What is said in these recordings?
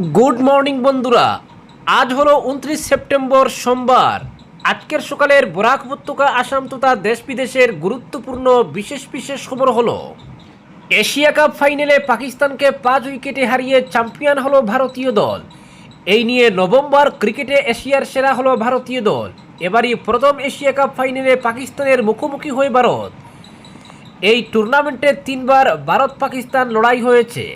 Good morning বন্ধুরা। আজ হলো উনত্রিশ সেপ্টেম্বর সোমবার। আজকের সকালের বরাক উপত্যকা, আসাম তথা দেশ বিদেশের গুরুত্বপূর্ণ বিশেষ বিশেষ খবর হলো, এশিয়া কাপ ফাইনালে পাকিস্তানকে পাঁচ উইকেটে হারিয়ে চ্যাম্পিয়ন হলো ভারতীয় দল। এই নিয়ে নভেম্বর ক্রিকেটে এশিয়ার সেরা হলো ভারতীয় দল। এবারই প্রথম এশিয়া কাপ ফাইনালে পাকিস্তানের মুখোমুখি হয়ে ভারত। এই টুর্নামেন্টে তিনবার ভারত পাকিস্তান লড়াই হয়েছে।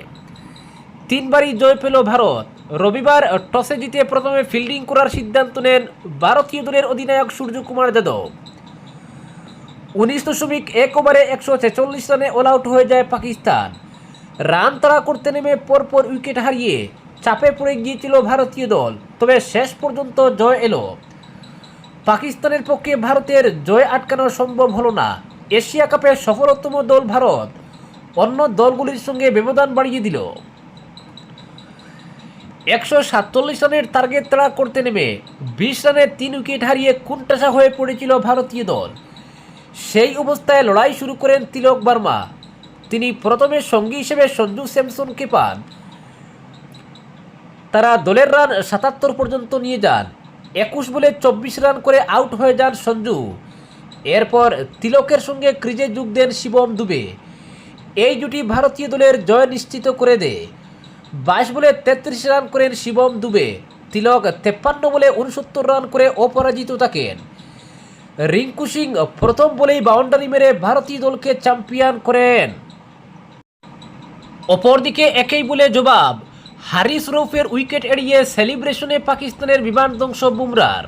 তিনবারই জয় পেল ভারত। রবিবার টসে জিতে প্রথমে ফিল্ডিং করার সিদ্ধান্ত নেন ভারতীয় দলের অধিনায়ক সূর্যকুমার যাদব। উনিশ দশমিক এক ওভারে একশো ছেচল্লিশ রানে অল আউট হয়ে যায় পাকিস্তান। রান তাড়া করতে নেমে পরপর উইকেট হারিয়ে চাপে পড়ে গিয়েছিল ভারতীয় দল। তবে শেষ পর্যন্ত জয় এলো। পাকিস্তানের পক্ষে ভারতের জয় আটকানো সম্ভব হলো না। এশিয়া কাপে সফলতম দল ভারত। অন্য দলগুলির সঙ্গে ব্যবধান বাড়িয়ে দিল। একশো সাতচল্লিশ রানের টার্গেট তাড়া করতে নেমে বিশ রানে তিন উইকেট হারিয়ে কুণ্ঠাসা হয়ে পড়েছিল ভারতীয় দল। সেই অবস্থায় লড়াই শুরু করেন তিলক বার্মা। তিনি প্রথমে সঙ্গী হিসেবে সঞ্জু স্যামসনকে পান। তারা দলের রান সাতাত্তর পর্যন্ত নিয়ে যান। একুশ বলে চব্বিশ রান করে আউট হয়ে যান সঞ্জু। এরপর তিলকের সঙ্গে ক্রিজে যোগ দেন শিবম দুবে। এই জুটি ভারতীয় দলের জয় নিশ্চিত করে দেয়। বাইশ বলে তেত্রিশ রান করেন শিবম দুবে। তিলক তেপ্পান্ন বলে উনসত্তর রান করে অপরাজিত থাকেন রিঙ্কু সিং প্রথম বলেই বাউন্ডারি মেরে ভারতীয় দলকে চ্যাম্পিয়ন করেন। অপরদিকে একই বলে জবাব, হারিস রৌফের উইকেট এড়িয়ে সেলিব্রেশনে পাকিস্তানের বিমান ধ্বংস বুমরার।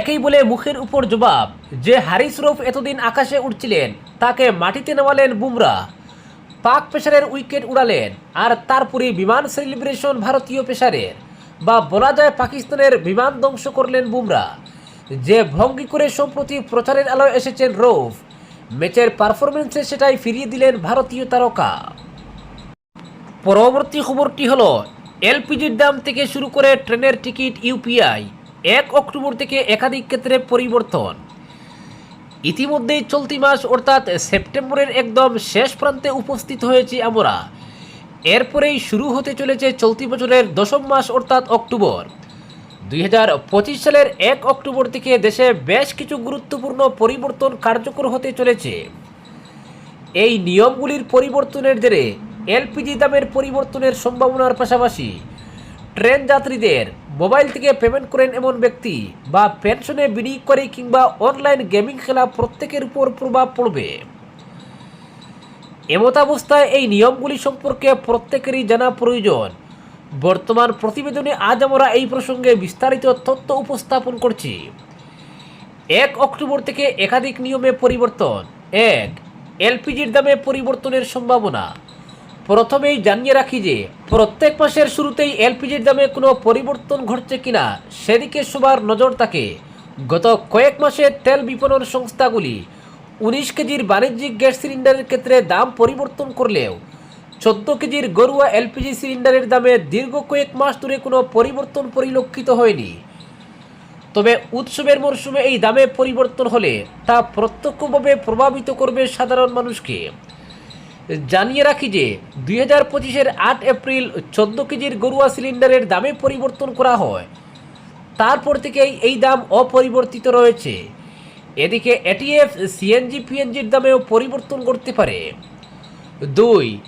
একই বলে মুখের উপর জবাব, যে হারিস রৌফ এতদিন আকাশে উঠছিলেন তাকে মাটিতে নামালেন বুমরা পাক পেসারের উইকেট উড়ালেন, আর তারপরে বিমান সেলিব্রেশন ভারতীয় পেসারের, বা বলা যায় পাকিস্তানের বিমান ধ্বংস করলেন বুমরা। যে ভঙ্গি করে সম্প্রতি প্রচারের আলোয় এসেছেন রৌফ, ম্যাচের পারফরমেন্সে সেটাই ফিরিয়ে দিলেন ভারতীয় তারকা। পরবর্তী খবরটি হলো, এলপিজির দাম থেকে শুরু করে ট্রেনের টিকিট ইউপিআই, এক অক্টোবর থেকে একাধিক ক্ষেত্রে পরিবর্তন। ইতিমধ্যেই চলতি মাস, অর্থাৎ সেপ্টেম্বরের একদম শেষ প্রান্তে উপস্থিত হয়েছি আমরা। এরপরেই শুরু হতে চলেছে চলতি বছরের দশম মাস, অর্থাৎ অক্টোবর। দুই হাজার পঁচিশ সালের এক অক্টোবর থেকে দেশে বেশ কিছু গুরুত্বপূর্ণ পরিবর্তন কার্যকর হতে চলেছে। এই নিয়মগুলির পরিবর্তনের জেরে এলপিজি দামের পরিবর্তনের সম্ভাবনার পাশাপাশি ট্রেন যাত্রীদের মোবাইল থেকে পেমেন্ট করেন এমন ব্যক্তি বা পেনশনে বিনিয়োগ করে কিংবা অনলাইন গেমিং খেলা প্রত্যেকের উপর প্রভাব পড়বে। এমতাবস্থায় এই নিয়মগুলি সম্পর্কে প্রত্যেকেরই জানা প্রয়োজন। বর্তমান প্রতিবেদনে আজ আমরা এই প্রসঙ্গে বিস্তারিত তথ্য উপস্থাপন করছি। এক অক্টোবর থেকে একাধিক নিয়মে পরিবর্তন। এক, এলপিজির দামে পরিবর্তনের সম্ভাবনা। প্রথমেই জানিয়ে রাখি যে, প্রত্যেক মাসের শুরুতেই এলপিজির দামে কোনো পরিবর্তন ঘটছে কিনা সেদিকে সবার নজর থাকে। গত কয়েক মাসে তেল বিপণন সংস্থাগুলি উনিশ কেজির বাণিজ্যিক গ্যাস সিলিন্ডারের ক্ষেত্রে দাম পরিবর্তন করলেও চোদ্দ কেজির গরুয়া এলপিজি সিলিন্ডারের দামে দীর্ঘ কয়েক মাস ধরে কোনো পরিবর্তন পরিলক্ষিত হয়নি। তবে উৎসবের মরশুমে এই দামে পরিবর্তন হলে তা প্রত্যক্ষভাবে প্রভাবিত করবে সাধারণ মানুষকে। জানিয়ে রাখি যে দুই হাজার পঁচিশের আট এপ্রিল চোদ্দ কেজির গরুয়া সিলিন্ডারের দামে পরিবর্তন করা হয়। তারপর থেকেই এই দাম অপরিবর্তিত রয়েছে। এদিকে এটিএফ, সিএনজি, পিএনজির দামেও পরিবর্তন করতে পারে। দুই,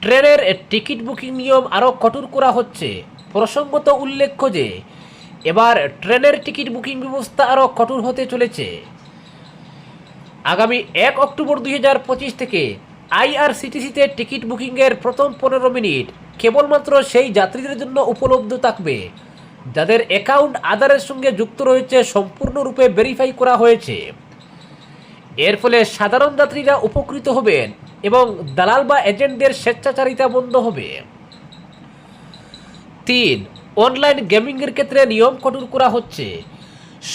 ট্রেনের টিকিট বুকিং নিয়ম আরও কঠোর করা হচ্ছে। প্রসঙ্গত উল্লেখ্য যে, এবার ট্রেনের টিকিট বুকিং ব্যবস্থা আরও কঠোর হতে চলেছে। আগামী এক অক্টোবর দুই হাজার পঁচিশ থেকে আইআরসিটিসিতে টিকিট বুকিংয়ের প্রথম পনেরো মিনিট কেবলমাত্র সেই যাত্রীদের জন্য উপলব্ধ থাকবে। যাদের অ্যাকাউন্ট আধারের সঙ্গে যুক্ত রয়েছে সম্পূর্ণরূপে ভেরিফাই করা হয়েছে। এর ফলে সাধারণ যাত্রীরা উপকৃত হবেন এবং দালাল বা এজেন্টদের স্বেচ্ছাচারিতা বন্ধ হবে। তিন অনলাইন গেমিংয়ের ক্ষেত্রে নিয়ম কঠোর করা হচ্ছে।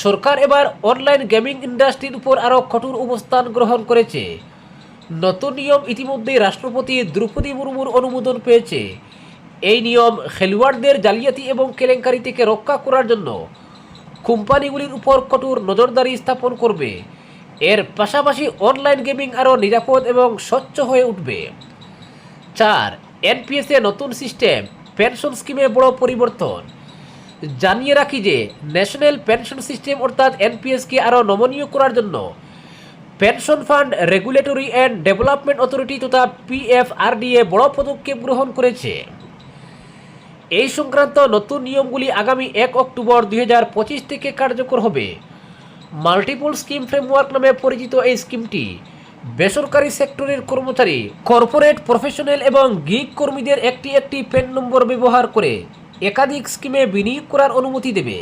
সরকার এবার অনলাইন গেমিং ইন্ডাস্ট্রির উপর আরও কঠোর অবস্থান গ্রহণ করেছে। নতুন নিয়ম ইতিমধ্যেই রাষ্ট্রপতি দ্রৌপদী মুর্মুর অনুমোদন পেয়েছে। এই নিয়ম খেলোয়াড়দের জালিয়াতি এবং কেলেঙ্কারি থেকে রক্ষা করার জন্য কোম্পানিগুলির উপর কঠোর নজরদারি স্থাপন করবে। এর পাশাপাশি অনলাইন গেমিং আরও নিরাপদ এবং স্বচ্ছ হয়ে উঠবে। চার, এনপিএসে নতুন সিস্টেম পেনশন স্কিমে বড় পরিবর্তন। জানিয়ে রাখি যে, ন্যাশনাল পেনশন সিস্টেম অর্থাৎ এনপিএসকে আরও নমনীয় করার জন্য pension fund regulatory and development authority তথা পিএফআরডিএ বড় পদক্ষেপ গ্রহণ করেছে। এই সংক্রান্ত নতুন নিয়মগুলি আগামী এক অক্টোবর দুই হাজার পঁচিশ থেকে কার্যকর হবে। মাল্টিপল স্কিম ফ্রেমওয়ার্ক নামে পরিচিত এই স্কিমটি বেসরকারি সেক্টরের কর্মচারী কর্পোরেট প্রফেশনাল এবং গিগ কর্মীদের একটি একটি পেন নম্বর ব্যবহার করে একাধিক স্কিমে বিনিয়োগ করার অনুমতি দেবে।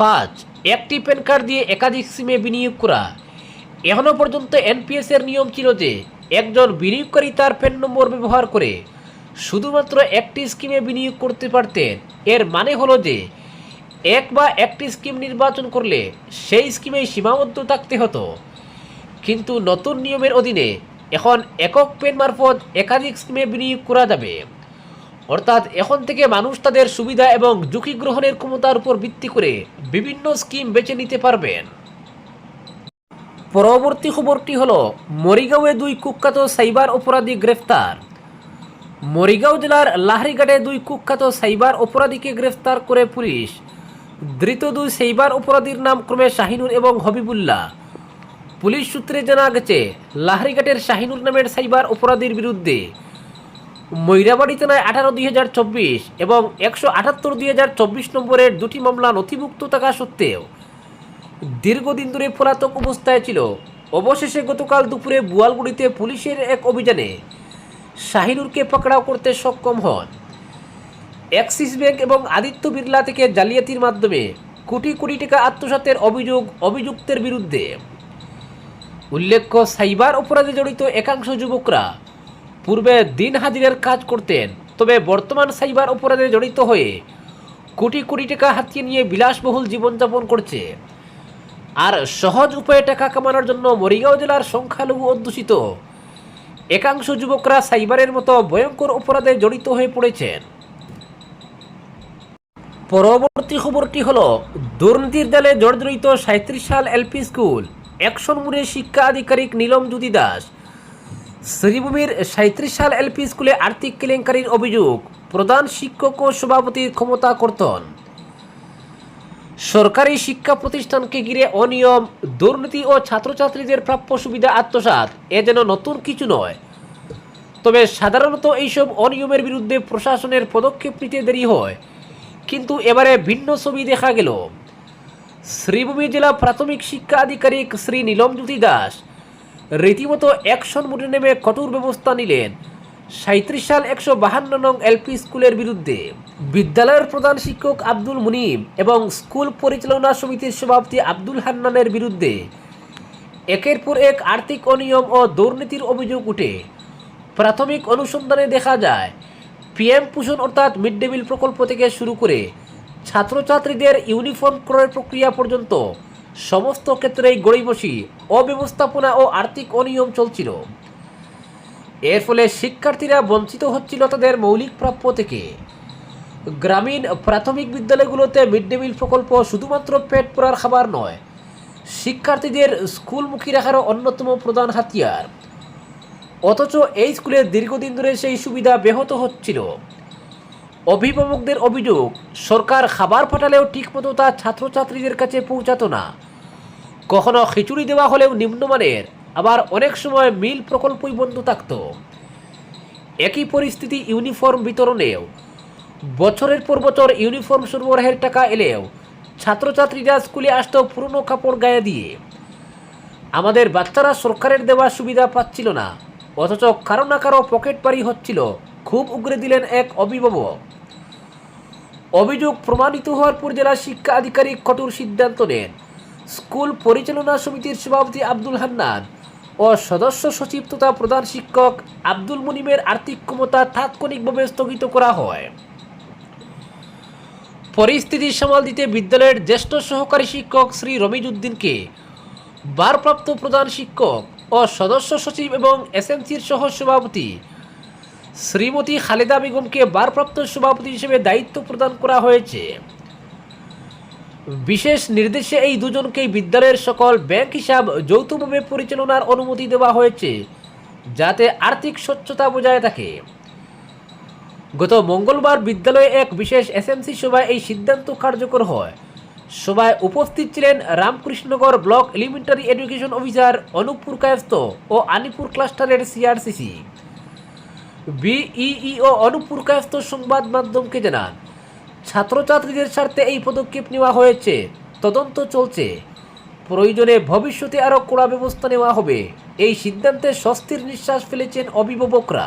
পাঁচ, একটি প্যান কার্ড দিয়ে একাধিক স্কিমে বিনিয়োগ করা। এখনও পর্যন্ত এনপিএস এর নিয়ম ছিল যে একজন বিনিয়োগকারী তার প্যান নম্বর ব্যবহার করে শুধুমাত্র একটি স্কিমে বিনিয়োগ করতে পারতেন। এর মানে হলো যে এক বা একটি স্কিম নির্বাচন করলে সেই স্কিমেই সীমাবদ্ধ থাকতে হতো। কিন্তু নতুন নিয়মের অধীনে এখন একক পেন মারফত একাধিক স্কিমে বিনিয়োগ করা যাবে। অর্থাৎ এখন থেকে মানুষ তাদের সুবিধা এবং ঝুঁকি গ্রহণের ক্ষমতার উপর ভিত্তি করে বিভিন্ন স্কিম বেছে নিতে পারবেন। পরবর্তী খবরটি হল, মরিগাঁওয়ে দুই কুখ্যাত সাইবার অপরাধী গ্রেফতার। মরিগাঁও জেলার লাহরিঘাটে দুই কুখ্যাত সাইবার অপরাধীকে গ্রেফতার করে পুলিশ। ধৃত দুই সাইবার অপরাধীর নাম ক্রমে শাহিনুর এবং হবিবুল্লাহ। পুলিশ সূত্রে জানা গেছে লাহরিঘাটের শাহিনুর নামের সাইবার অপরাধীর বিরুদ্ধে ময়রাবাড়ি থানায় আঠারো দুই হাজার চব্বিশ এবং একশো আটাত্তর দুই হাজার চব্বিশ নম্বরের দুটি মামলা নথিভুক্ত থাকা সত্ত্বেও দীর্ঘদিন ধরে পলাতক অবস্থায় ছিল। অবশেষে গতকাল দুপুরে বুয়ালগুড়িতে পুলিশের এক অভিযানে শাহিনুরকে পাকড়াও করতে সক্ষম হন। অ্যাক্সিস ব্যাংক এবং আদিত্য বিড়লা থেকে জালিয়াতির মাধ্যমে কোটি কোটি টাকা আত্মসাতের অভিযোগ, অভিযুক্তের বিরুদ্ধে। উল্লেখ্য, সাইবার অপরাধে জড়িত একাংশ যুবকরা পূর্বে দিন হাজিরের কাজ করতেন, তবে বর্তমান সাইবার অপরাধে জড়িত হয়ে কোটি কোটি টাকা হাতিয়ে নিয়ে বিলাসবহুল জীবনযাপন করছে। আর সহজ উপায়ে টাকা কামানোর জন্য মরিগাঁও জেলার সংখ্যালঘু অধ্যুষিত। একাংশ যুবকরা সাইবারের মতো ভয়ঙ্কর অপরাধে জড়িত হয়ে পড়েছেন। পরবর্তী খবরটি হল, দুর্নীতির জালে জর্জরিত সাঁত্রিশ সাল এলপি স্কুল, একশন মুড়ে শিক্ষা আধিকারিক নীলম জ্যোতি দাস। শ্রীভূমির সাঁত্রিশ সাল এলপি স্কুলে আর্থিক কেলেঙ্কারির অভিযোগ, প্রধান শিক্ষক ও সভাপতির ক্ষমতা কর্তন। সরকারি শিক্ষা প্রতিষ্ঠানকে ঘিরে অনিয়ম, দুর্নীতি ও ছাত্রছাত্রীদের প্রাপ্য সুবিধা আত্মসাৎ, এ যেন নতুন কিছু নয়। তবে সাধারণত এইসব অনিয়মের বিরুদ্ধে প্রশাসনের পদক্ষেপ নিতে দেরি হয়। কিন্তু এবারে ভিন্ন ছবি দেখা গেল। শ্রীভূমি জেলা প্রাথমিক শিক্ষা আধিকারিক শ্রী নীলমজ্যোতি দাস রীতিমতো অ্যাকশন মোডে নেমে কঠোর ব্যবস্থা নিলেন। সাঁত্রিশ সাল একশো বাহান্ন নং এলপি স্কুলের বিরুদ্ধে বিদ্যালয়ের প্রধান শিক্ষক আব্দুল মুনিম এবং স্কুল পরিচালনা সমিতির সভাপতি আব্দুল হান্নানের বিরুদ্ধে একের পর এক আর্থিক অনিয়ম ও দুর্নীতির অভিযোগ উঠে। প্রাথমিক অনুসন্ধানে দেখা যায়, পিএম পোষণ অর্থাৎ মিড ডে মিল প্রকল্প থেকে শুরু করে ছাত্রছাত্রীদের ইউনিফর্ম ক্রয়ের প্রক্রিয়া পর্যন্ত সমস্ত ক্ষেত্রেই গড়িবসি অব্যবস্থাপনা ও আর্থিক অনিয়ম চলছিল। এর ফলে শিক্ষার্থীরা বঞ্চিত হচ্ছিল তাদের মৌলিক প্রাপ্য থেকে। গ্রামীণ প্রাথমিক বিদ্যালয়গুলোতে মিড ডে মিল প্রকল্প শুধুমাত্র পেট পড়ার খাবার নয়, শিক্ষার্থীদের স্কুলমুখী রাখারও অন্যতম প্রধান হাতিয়ার। অথচ এই স্কুলে দীর্ঘদিন ধরে সেই সুবিধা ব্যাহত হচ্ছিল। অভিভাবকদের অভিযোগ, সরকার খাবার পাঠালেও ঠিকমতো তা ছাত্রছাত্রীদের কাছে পৌঁছাত না। কখনো খিচুড়ি দেওয়া হলেও নিম্নমানের আবার অনেক সময় মিল প্রকল্পই বন্ধ থাকত। একই পরিস্থিতি ইউনিফর্ম বিতরণেও। বছরের পর বছর ইউনিফর্ম সরবরাহের টাকা এলেও ছাত্রছাত্রীরা স্কুলে আসতো পুরনো কাপড় গায়ে দিয়ে। আমাদের বাচ্চারা সরকারের দেওয়া সুবিধা পাচ্ছিল না, অথচ কারও না কারও পকেট পারি হচ্ছিল, খুব উগরে দিলেন এক অভিভাবক। অভিযোগ প্রমাণিত হওয়ার পর জেলা শিক্ষা আধিকারিক কঠোর সিদ্ধান্ত নেন। স্কুল পরিচালনা সমিতির সভাপতি আব্দুল হান্নান ও সদস্য সচিব তথা প্রধান শিক্ষক আব্দুল মুনিমের আর্থিক ক্ষমতা তাৎক্ষণিকভাবে স্থগিত করা হয়। পরিস্থিতি সামাল দিতে বিদ্যালয়ের জ্যেষ্ঠ সহকারী শিক্ষক শ্রী রমিজউদ্দিনকে ভারপ্রাপ্ত প্রধান শিক্ষক ও সদস্য সচিব এবং এসএমসির সহ সভাপতি শ্রীমতী খালেদা বেগমকে ভারপ্রাপ্ত সভাপতি হিসেবে দায়িত্ব প্রদান করা হয়েছে। বিশেষ নির্দেশে এই দুজনকেই বিদ্যালয়ের সকল ব্যাংক হিসাব যৌথভাবে পরিচালনার অনুমতি দেওয়া হয়েছে, যাতে আর্থিক স্বচ্ছতা বজায় থাকে। গত মঙ্গলবার বিদ্যালয়ে এক বিশেষ এসএমসি সভায় এই সিদ্ধান্ত কার্যকর হয়। সভায় উপস্থিত ছিলেন Ramkrishnanagar block elementary education officer Anuppur Kayasta ও আনিপুর ক্লাস্টারের সিআরসিসি। বিইই ও অনুপপুর কায়স্ত সংবাদ মাধ্যমকে জানান। ছাত্রছাত্রীদের স্বার্থে এই পদক্ষেপ নেওয়া হয়েছে। তদন্ত চলছে। প্রয়োজনে ভবিষ্যতে আরও কড়া ব্যবস্থা নেওয়া হবে। এই সিদ্ধান্তে স্বস্তির নিঃশ্বাস ফেলেছেন অভিভাবকরা।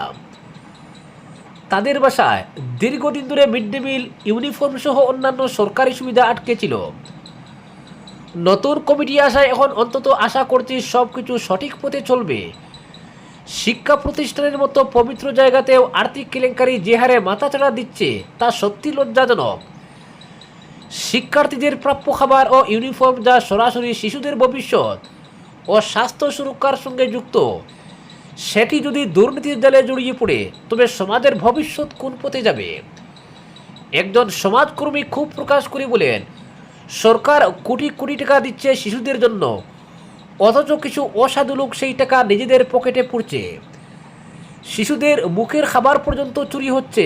তাদের বাসায় দীর্ঘদিন ধরে মিড ডে মিল, ইউনিফর্ম সহ অন্যান্য সরকারি সুবিধা আটকে ছিল নতুন কমিটি আসায় এখন অন্তত আশা করছি সব কিছু সঠিক পথে চলবে। শিক্ষা প্রতিষ্ঠানের মতো পবিত্র জায়গাতেও আর্থিক কেলেঙ্কারি যে হারে মাথাচাড়া দিচ্ছে, তা সত্যি লজ্জাজনক। শিক্ষার্থীদের প্রাপ্য খাবার ও ইউনিফর্ম যা সরাসরি শিশুদের ভবিষ্যৎ ও স্বাস্থ্য সুরক্ষার সঙ্গে যুক্ত, সেটি যদি দুর্নীতির জালে জড়িয়ে পড়ে, তবে সমাজের ভবিষ্যৎ কোন পথে যাবে? একজন সমাজকর্মী খুব প্রকাশ করে বলেন, সরকার কোটি কোটি টাকা দিচ্ছে শিশুদের জন্য অথচ কিছু অসাধু লোক সেই টাকা নিজেদের পকেটে পুড়ছে। শিশুদের মুখের খাবার পর্যন্ত চুরি হচ্ছে।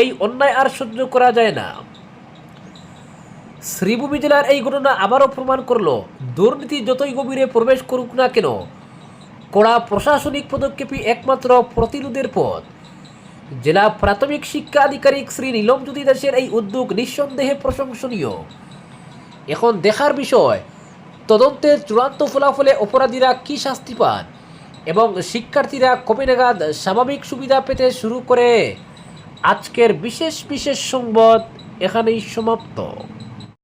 এই অন্যায় আর সহ্য করা যায় না। শ্রীভূমি জেলার এই ঘটনা আবারও প্রমাণ করল, দুর্নীতি যতই গভীরে প্রবেশ করুক না কেন, কড়া প্রশাসনিক পদক্ষেপই একমাত্র প্রতিরোধের পথ। জেলা প্রাথমিক শিক্ষা আধিকারিক শ্রী নীলমজ্যোতি দাসের এই উদ্যোগ নিঃসন্দেহে প্রশংসনীয়। এখন দেখার বিষয় তদন্তের চূড়ান্ত ফলাফলে অপরাধীরা কী শাস্তি পান? এবং শিক্ষার্থীরা কবে নাগাদ স্বাভাবিক সুবিধা পেতে শুরু করে? আজকের বিশেষ বিশেষ সংবাদ এখানেই সমাপ্ত।